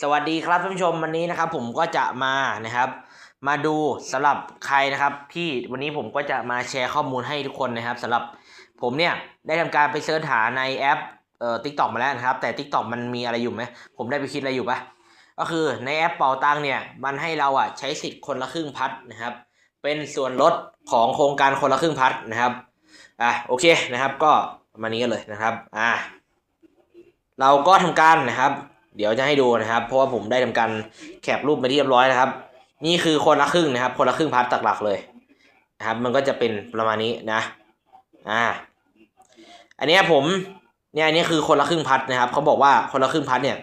สวัสดีครับท่านผู้ชมวันนี้นะครับ ผมก็จะมานะครับ มาดูสำหรับใครนะครับที่วันนี้ผมก็จะมาแชร์ข้อมูลให้ทุกคนนะครับสำหรับผมเนี่ยได้ทำการไปเสิร์ชหาในแอปเอ่อทิกตอกมาแล้วนะครับ แต่ t ิ k t o k มันมีอะไรอยู่ไหมผมได้ไปคิดอะไรอยู่ปะก็คือในแอปเป่าตังเนี่ยมันให้เราอะใช้สิทธิ์คนละครึ่งพัดนะครับ เป็นส่วนลดของโครงการคนละครึ่งพัดนะครับอะโอเคนะครับ ก็มานี้กันเลยนะครับอะเราก็ทำการนะครับ เดี๋ยวจะให้ดูนะครับ เพราะว่าผมได้ทำการแคปรูปมาที่เรียบร้อยนะครับ นี่คือคนละครึ่งนะครับ คนละครึ่งพาร์ทหลักๆเลยนะครับ มันก็จะเป็นประมาณนี้นะ อ่า อันนี้ผมเนี่ยอันนี้คือคนละครึ่งพัดนะครับเขาบอกว่าคนละครึ่งพัดเนี่ย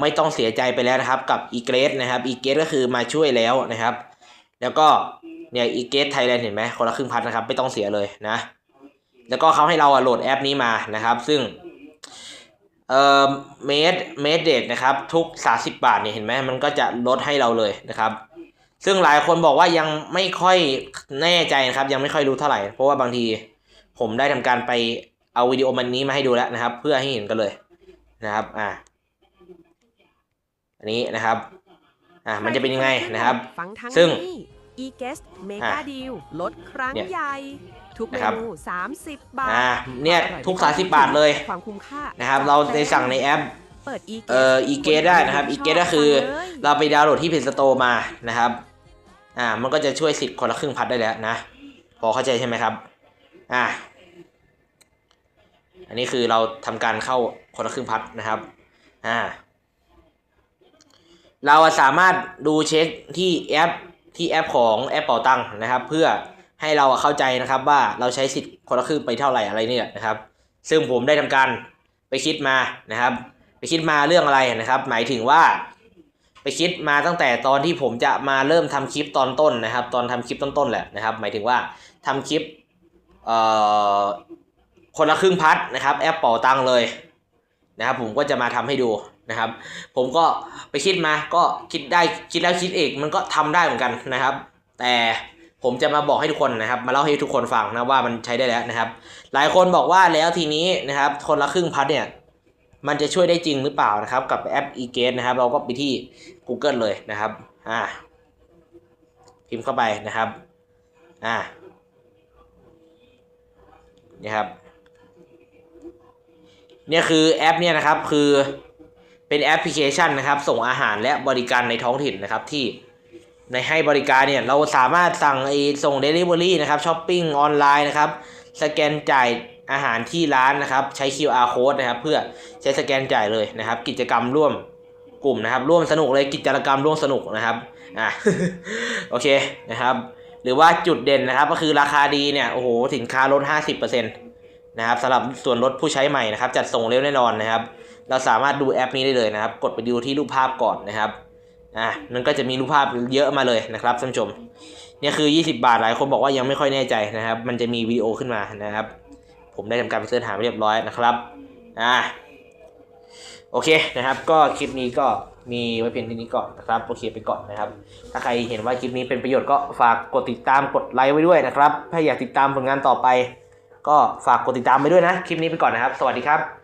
ไม่ต้องเสียใจไปแล้วนะครับ กับอีเกรสนะครับอีเกรสก็คือมาช่วยแล้วนะครับ แล้วก็เนี่ยอีเกรสไทยแลนด์เห็นไหมคนละครึ่งพัดนะครับ ไม่ต้องเสียเลยนะ แล้วก็เขาให้เราโหลดแอปนี้มานะครับ ซึ่ง เอ่อเมดเมดเดทนะครับทุก 30 บาทเนี่ยเห็นไหมมันก็จะลดให้เราเลยนะครับ ซึ่งหลายคนบอกว่ายังไม่ค่อยแน่ใจนะครับ ยังไม่ค่อยรู้เท่าไหร่ เพราะว่าบางทีผมได้ทำการไปเอาวิดีโอมันนี้มาให้ดูแล้วนะครับ เพื่อให้เห็นกันเลยนะครับอ่าอันนี้นะครับอ่ามันจะเป็นยังไงนะครับฟังทางซึ่งนี้ e-guest mega อะ deal ลดครั้งเนี่ยใหญ่ ทุกเมนะครับนู30 บาทอ่าเนี่ยอร่อยทุกไม่30บาทเลย ความคุ้มค่านะครับจัดเราต็มในสั่งในแอป เปิด e-guest เอ่อ e-gate ได้นะครับ e-gate ก็คือสั่งเลยเราไปดาวน์โหลดที่เพจสโตร์มานะครับ อ่า มันก็จะช่วยสิทธิ์คนละครึ่งพัดได้แล้วนะ พอเข้าใจใช่ไหมครับ อ่า อันนี้คือเราทำการเข้าคนละครึ่งพัดนะครับ อ่า เราสามารถดูเช็คที่แอปที่แอปของแอปเป่าตังค์นะครับ เพื่อ ให้เราเข้าใจนะครับว่าเราใช้สิทธิ์คนละครึ่งไปเท่าไหร่อะไรเนี่ยนะครับ ซึ่งผมได้ทำการไปคิดมานะครับ ไปคิดมาเรื่องอะไรนะครับ หมายถึงว่าไปคิดมาตั้งแต่ตอนที่ผมจะมาเริ่มทำคลิปตอนต้นนะครับ ตอนทำคลิปต้นๆแหละนะครับ หมายถึงว่าทำคลิปเอ่อคนละครึ่งพัดนะครับ แอปเป่าตังเลยนะครับ ผมก็จะมาทำให้ดูนะครับ ผมก็ไปคิดมาก็คิดได้คิดแล้วคิดอีกมันก็ทำได้เหมือนกันนะครับ แต่ ผมจะมาบอกให้ทุกคนนะครับ มาเล่าให้ทุกคนฟังนะว่ามันใช้ได้แล้วนะครับ หลายคนบอกว่าแล้วทีนี้นะครับ คนละครึ่งพัดเนี่ยมันจะช่วยได้จริงหรือเปล่านะครับ กับแอป e-gate นะครับ เราก็ไปที่ Google เลยนะครับอ่าพิมพ์เข้าไปนะครับอ่านี่ครับเนี่ยคือแอปเนี่ยนะครับคือเป็นแอปพลิเคชันนะครับ ส่งอาหารและบริการในท้องถิ่นนะครับที่ ในให้บริการเนี่ยเราสามารถสั่งไอ้ส่ง Delivery นะครับช้อปปิ้งออนไลน์นะครับ สแกนจ่ายอาหารที่ร้านนะครับ ใช้ QR code นะครับ เพื่อใช้สแกนจ่ายเลยนะครับ กิจกรรมร่วมกลุ่มนะครับ ร่วมสนุกเลยกิจกรรมร่วมสนุกนะครับอะโอเคนะครับ หรือว่าจุดเด่นนะครับ ก็คือราคาดีเนี่ยโอ้โหสินค้าลด 50%นะครับสำหรับส่วนลดผู้ใช้ใหม่นะครับ จัดส่งเร็วแน่นอนนะครับ เราสามารถดูแอปนี้ได้เลยนะครับ กดไปดูที่รูปภาพก่อนนะครับ อะมันก็จะมีรูปภาพเยอะมาเลยนะครับท่านผู้ชมเนี่ยคือ 20 บาทหลายคนบอกว่ายังไม่ค่อยแน่ใจนะครับ มันจะมีวิดีโอขึ้นมานะครับ ผมได้ทำการไปเสิร์ชหาเรียบร้อยนะครับอ่าโอเคนะครับ ก็คลิปนี้ก็มีไว้เพียงเท่นี้ก่อนนะครับโอเคไปก่อนนะครับ ถ้าใครเห็นว่าคลิปนี้เป็นประโยชน์ก็ฝากกดติดตามกดไลค์ไว้ด้วยนะครับ ถ้าอยากติดตามผลงานต่อไป ก็ฝากกดติดตามไปด้วยนะ คลิปนี้ไปก่อนนะครับ สวัสดีครับ